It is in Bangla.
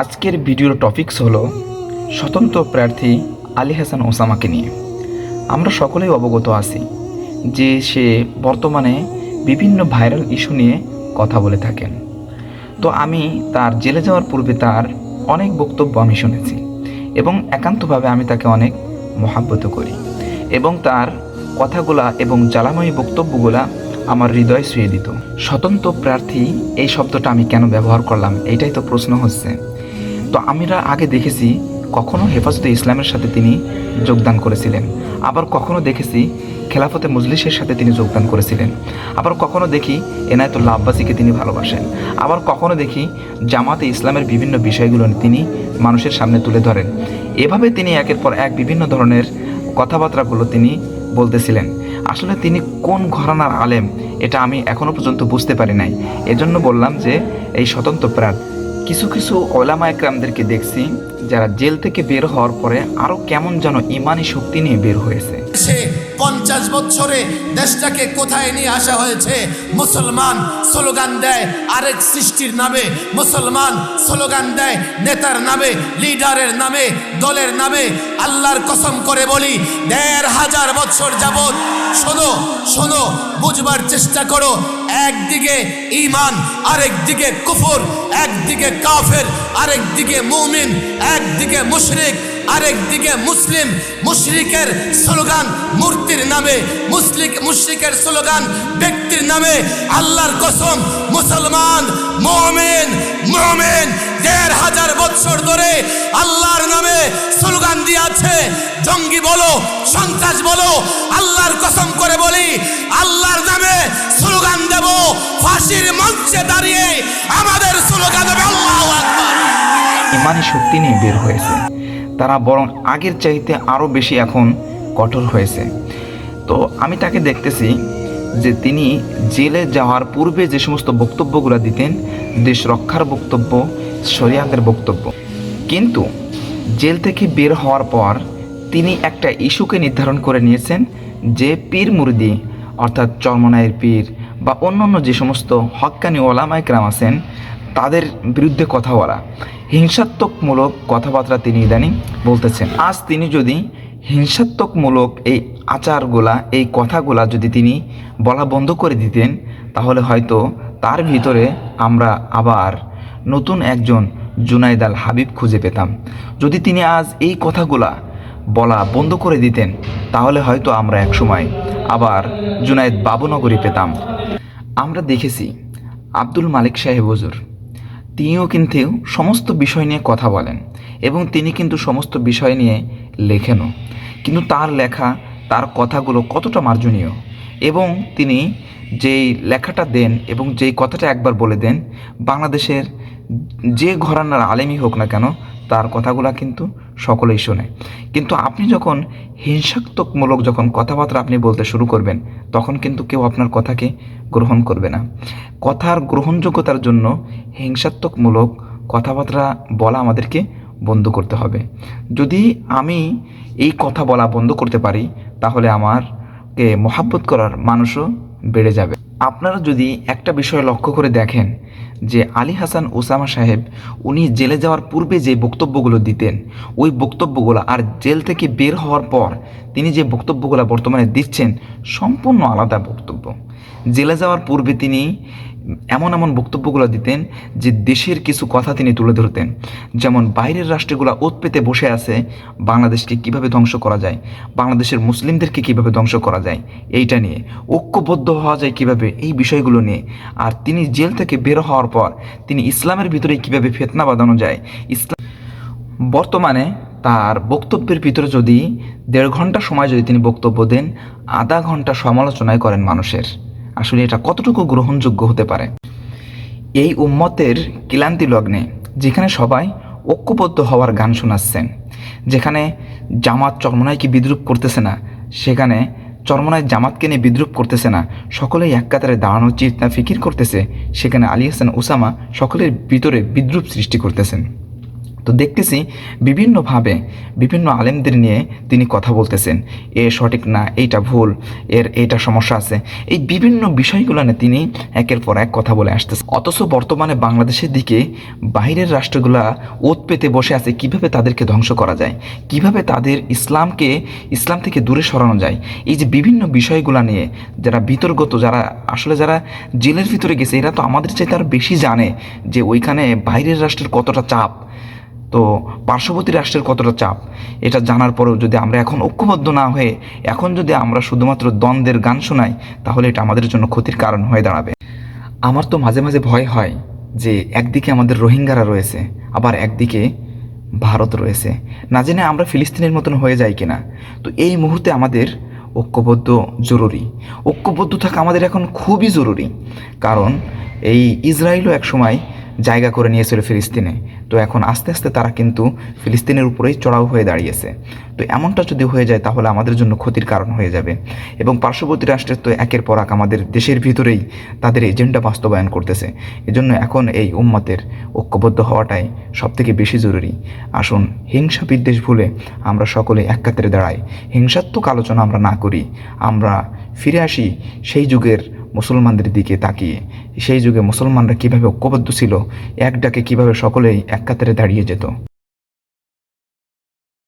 আজকের ভিডিওর টপিকস হলো স্বতন্ত্র প্রার্থী আলী হাসান ওসামাকে নিয়ে। আমরা সকলেই অবগত আছি যে সে বর্তমানে বিভিন্ন ভাইরাল ইস্যু নিয়ে কথা বলে থাকেন। তো আমি তার জেলে যাওয়ার পূর্বে তার অনেক বক্তব্য আমি শুনেছি এবং একান্তভাবে আমি তাকে অনেক মহাব্বত করি এবং তার কথাগুলা এবং জ্বালাময়ী বক্তব্যগুলা আমার হৃদয় ছুঁয়ে দিত। স্বতন্ত্র প্রার্থী এই শব্দটা আমি কেন ব্যবহার করলাম, এইটাই তো প্রশ্ন হচ্ছে। তো আমরা আগে দেখেছি কখনো হেফাজতে ইসলামের সাথে তিনি যোগদান করেছিলেন। আবার কখনো দেখেছি খেলাফতে মজলিসের সাথে তিনি যোগদান করেছিলেন। আবার কখনো দেখি এনায়তুল্লাহ আব্বাসীকে তিনি ভালোবাসেন। আবার কখনো দেখি জামাতে ইসলামের বিভিন্ন বিষয়গুলো তিনি মানুষের সামনে তুলে ধরেন। এভাবে তিনি একের পর এক বিভিন্ন ধরনের কথাবার্তাগুলো তিনি বলতেছিলেন। আসলে তিনি কোন ঘরানার আলেম, এটা আমি এখনও পর্যন্ত বুঝতে পারি নাই। এজন্য বললাম যে এই স্বতন্ত্র প্রাণ কিছু কিছু ওলামা একরামদেরকে দেখছি যারা জেল থেকে বের হওয়ার পরে আরও কেমন যেন ইমানি শক্তি নিয়ে বের হয়েছে। পঞ্চাশ বছরে দেশটাকে কোথায় নিয়ে আসা হয়েছে? মুসলমান স্লোগান দেয় আরেক সৃষ্টির নামে। মুসলমান স্লোগান দেয় নেতার নামে, লিডারের নামে, দলের নামে। আল্লাহর কসম করে বলি, দেড় হাজার বছর যাবৎ শোনো শোনো, বুঝবার চেষ্টা করো, একদিকে ইমান আরেক দিকে কুফর, একদিকে কাফের আরেক দিকে মুমিন, একদিকে মুশরিক আরেক দিকে মুসলিম। মুশরিকের স্লোগান মূর্তির নামে, মুসলিক মুশরিকের স্লোগান ব্যক্তির নামে। আল্লাহর কসম, মুসলমান, মুমিন মুমিন, দেড় হাজার বছর ধরে আল্লাহর স্লোগান দিয়েছে, জঙ্গি বলো, সন্ত্রাস বলো, আল্লাহর কসম করে বলি, আল্লাহর নামে স্লোগান দেব, ফাঁসির মঞ্চে দাঁড়িয়ে আমাদের স্লোগান দেবে আল্লাহু ইমানি শক্তি নিয়ে বের হয়েছে। তারা বরং আগের চাইতে আরও বেশি এখন কঠোর হয়েছে। তো আমি তাকে দেখতেছি যে তিনি জেলে যাওয়ার পূর্বে যে সমস্ত বক্তব্যগুলো দিতেন, দেশ রক্ষার বক্তব্য, শরিয়াতের বক্তব্য। কিন্তু জেল থেকে বের হওয়ার পর তিনি একটা ইস্যুকে নির্ধারণ করে নিয়েছেন যে পীর মুরিদি, অর্থাৎ চর্মনায়ের পীর বা অন্যান্য যে সমস্ত হক্কানি ওলামাইকরাম আছেন, তাদের বিরুদ্ধে কথা বলা। হিংসাত্মকমূলক কথাবার্তা তিনি ইদানিং বলতেছেন। আজ তিনি যদি হিংসাত্মকমূলক এই আচারগুলা, এই কথাগুলা যদি তিনি বলা বন্ধ করে দিতেন, তাহলে হয়তো তার ভিতরে আমরা আবার নতুন একজন জুনাইদ আল হাবিব খুঁজে পেতাম। যদি তিনি আজ এই কথাগুলা বলা বন্ধ করে দিতেন, তাহলে হয়তো আমরা একসময় আবার জুনাইদ বাবুনগরী পেতাম। আমরা দেখেছি আব্দুল মালিক সাহেব হুজুর। তিনিও কিন্তু সমস্ত বিষয় নিয়ে কথা বলেন এবং তিনি কিন্তু সমস্ত বিষয় নিয়ে লেখেনও কিন্তু তার লেখা, তার কথাগুলো কতটা মার্জনীয় এবং তিনি যেই লেখাটা দেন এবং যেই কথাটা একবার বলে দেন, বাংলাদেশের যে ঘরানার আলেমই হোক না কেন, তার কথাগুলো কিন্তু সকলেই শোনে। কিন্তু আপনি যখন হিংসাত্মকমূলক যখন কথাবার্তা আপনি বলতে শুরু করবেন, তখন কিন্তু কেউ আপনার কথাকে গ্রহণ করবে না। কথার গ্রহণযোগ্যতার জন্য হিংসাত্মকমূলক কথাবার্তা বলা আমাদেরকে বন্ধ করতে হবে। যদি আমি এই কথা বলা বন্ধ করতে পারি, তাহলে আমারকে মহাব্বত করার মানুষও বেড়ে যাবে। আপনারা যদি একটা বিষয় লক্ষ্য করে দেখেন যে আলী হাসান ওসামা সাহেব, উনি জেলে যাওয়ার পূর্বে যে বক্তব্যগুলো দিতেন, ওই বক্তব্যগুলো আর জেল থেকে বের হওয়ার পর তিনি যে বক্তব্যগুলো বর্তমানে দিচ্ছেন, সম্পূর্ণ আলাদা বক্তব্য। জেলে যাওয়ার পূর্বে তিনি এমন এমন বক্তব্যগুলো দিতেন যে দেশের কিছু কথা তিনি তুলে ধরতেন। যেমন বাইরের রাষ্ট্রগুলো ওত পেতে বসে আছে, বাংলাদেশকে কীভাবে ধ্বংস করা যায়? বাংলাদেশের মুসলিমদেরকে কীভাবে ধ্বংস করা যায়? এইটা নিয়ে। ঐক্যবদ্ধ হওয়া যায় কীভাবে? এই বিষয়গুলো নিয়ে। আর তিনি জেল থেকে বের হওয়ার পর তিনি ইসলামের ভিতরে কীভাবে ফেতনা বাঁধানো যায়? ইসলাম বর্তমানে তার বক্তব্যের ভিতরে যদি দেড় ঘণ্টা সময় যদি তিনি বক্তব্য দেন, আধা ঘণ্টা সমালোচনায় করেন মানুষের। আসলে এটা কতটুকু গ্রহণযোগ্য হতে পারে? এই উম্মতের ক্লান্তি লগ্নে, যেখানে সবাই ঐক্যবদ্ধ হওয়ার গান শোনাচ্ছেন, যেখানে জামাত চরমনাইকে বিদ্রুপ করতেছে না, সেখানে চরমনায় জামাতকে নিয়ে বিদ্রুপ করতেছে না, সকলেই এক কাতারে দাঁড়ানোর চিন্তা ফিকির করতেছে, সেখানে আলী হাসান ওসামা সকলের ভিতরে বিদ্রুপ সৃষ্টি করতেছেন। তো দেখতেছি বিভিন্নভাবে বিভিন্ন আলেমদের নিয়ে তিনি কথা বলতেছেন। এ সঠিক না, এইটা ভুল, এর এইটা সমস্যা আছে। এই বিভিন্ন বিষয়গুলো নিয়ে তিনি একের পর এক কথা বলে আসতেছে। অথচ বর্তমানে বাংলাদেশের দিকে বাইরের রাষ্ট্রগুলা ওত পেতে বসে আছে, কীভাবে তাদেরকে ধ্বংস করা যায়? কীভাবে তাদের ইসলামকে, ইসলাম থেকে দূরে সরানো যায়? এই যে বিভিন্ন বিষয়গুলো নিয়ে যারা বিতর্গত যারা আসলে যারা জেলের ভিতরে গেছে, এরা তো আমাদের চাইতে আরও বেশি জানে যে ওইখানে বাইরের রাষ্ট্রের কতটা চাপ। তো পার্শ্ববর্তী রাষ্ট্রের কতটা চাপ, এটা জানার পরেও যদি আমরা এখন ঐক্যবদ্ধ না হয়ে এখন যদি আমরা শুধুমাত্র দ্বন্দ্বের গান শোনাই, তাহলে এটা আমাদের জন্য ক্ষতির কারণ হয়ে দাঁড়াবে। আমার তো মাঝে মাঝে ভয় হয় যে একদিকে আমাদের রোহিঙ্গারা রয়েছে, আবার একদিকে ভারত রয়েছে। না জেনে আমরা ফিলিস্তিনের মতন হয়ে যাই কিনা। তো এই মুহূর্তে আমাদের ঐক্যবদ্ধ জরুরি। ঐক্যবদ্ধ থাকা আমাদের এখন খুবই জরুরি। কারণ এই ইসরায়েলও এক সময় জায়গা করে নিয়েছিল ফিলিস্তিনে। তো এখন আস্তে আস্তে তারা কিন্তু ফিলিস্তিনের উপরেই চড়াও হয়ে দাঁড়িয়েছে। তো এমনটা যদি হয়ে যায়, তাহলে আমাদের জন্য ক্ষতির কারণ হয়ে যাবে। এবং পার্শ্ববর্তী রাষ্ট্রের তো একের পর এক আমাদের দেশের ভিতরেই তাদের এজেন্ডা বাস্তবায়ন করতেছে। এজন্য এখন এই উম্মতের ঐক্যবদ্ধ হওয়াটাই সবথেকে বেশি জরুরি। আসুন, হিংসা বিদ্বেষ ভুলে আমরা সকলে এক কাতারে দাঁড়াই। হিংসাত্মক আলোচনা আমরা না করি। আমরা ফিরে আসি সেই যুগের মুসলমানদের দিকে তাকিয়ে। সেই যুগে মুসলমানরা কীভাবে ঐক্যবদ্ধ ছিল, এক ডাকে কীভাবে সকলেই এক কাতারে দাঁড়িয়ে যেত